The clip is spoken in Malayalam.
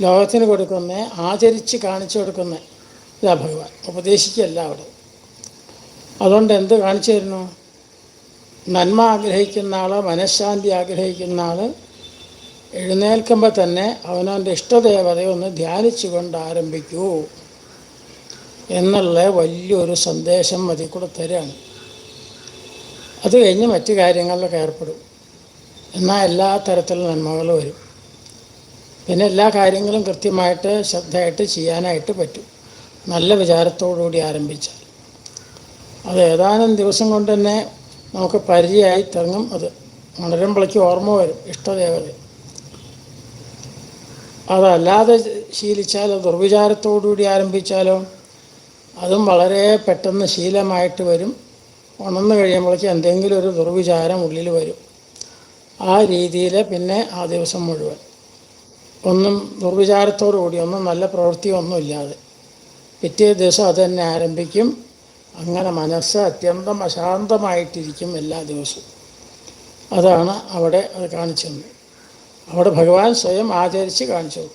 ലോകത്തിന് കൊടുക്കുന്ന ആചരിച്ച് കാണിച്ചു കൊടുക്കുന്ന ഇതാ ഭഗവാൻ. ഉപദേശിക്കുകയല്ല അവിടെ. അതുകൊണ്ട് എന്ത് കാണിച്ചു തരുന്നു? നന്മ ആഗ്രഹിക്കുന്ന ആൾ മനഃശാന്തി ആഗ്രഹിക്കുന്ന ആൾ എഴുന്നേൽക്കുമ്പോൾ തന്നെ അവനവന്റെ ഇഷ്ടദേവതയെ ഒന്ന് ധ്യാനിച്ചുകൊണ്ട് ആരംഭിക്കൂ എന്നുള്ള വലിയൊരു സന്ദേശം അതിൽ കൂടെ തരാണ് അത് കഴിഞ്ഞ് മറ്റു കാര്യങ്ങളിലൊക്കെ ഏർപ്പെടും. എന്നാൽ എല്ലാ തരത്തിലും നന്മകൾ വരും. പിന്നെ എല്ലാ കാര്യങ്ങളും കൃത്യമായിട്ട് ശ്രദ്ധയായിട്ട് ചെയ്യാനായിട്ട് പറ്റും. നല്ല വിചാരത്തോടുകൂടി ആരംഭിച്ചാൽ. അത് ഏതാനും ദിവസം കൊണ്ട് തന്നെ നമുക്ക് പരിചയമായി തിറങ്ങും അത്. ഉണരുമ്പോഴേക്ക് ഓർമ്മ വരും ഇഷ്ടദേവത അതല്ലാതെ ശീലിച്ചാൽ ദുർവിചാരത്തോടുകൂടി ആരംഭിച്ചാലോ അതും വളരെ പെട്ടെന്ന് ശീലമായിട്ട് വരും. ഉണർന്നു കഴിയുമ്പോഴേക്ക് എന്തെങ്കിലും ഒരു ദുർവിചാരം ഉള്ളിൽ വരും. ആ രീതിയിൽ പിന്നെ ആ ദിവസം മുഴുവൻ. ഒന്നും കൂടി ഒന്നും നല്ല പ്രവൃത്തിയൊന്നും ഇല്ലാതെ പിറ്റേ ദിവസം അത് തന്നെ ആരംഭിക്കും. അങ്ങനെ മനസ്സ് അത്യന്തം അശാന്തമായിട്ടിരിക്കും എല്ലാ ദിവസവും. അതാണ് അവിടെ അത് കാണിച്ചത്. അവിടെ ഭഗവാൻ സ്വയം ആചരിച്ച് കാണിച്ചു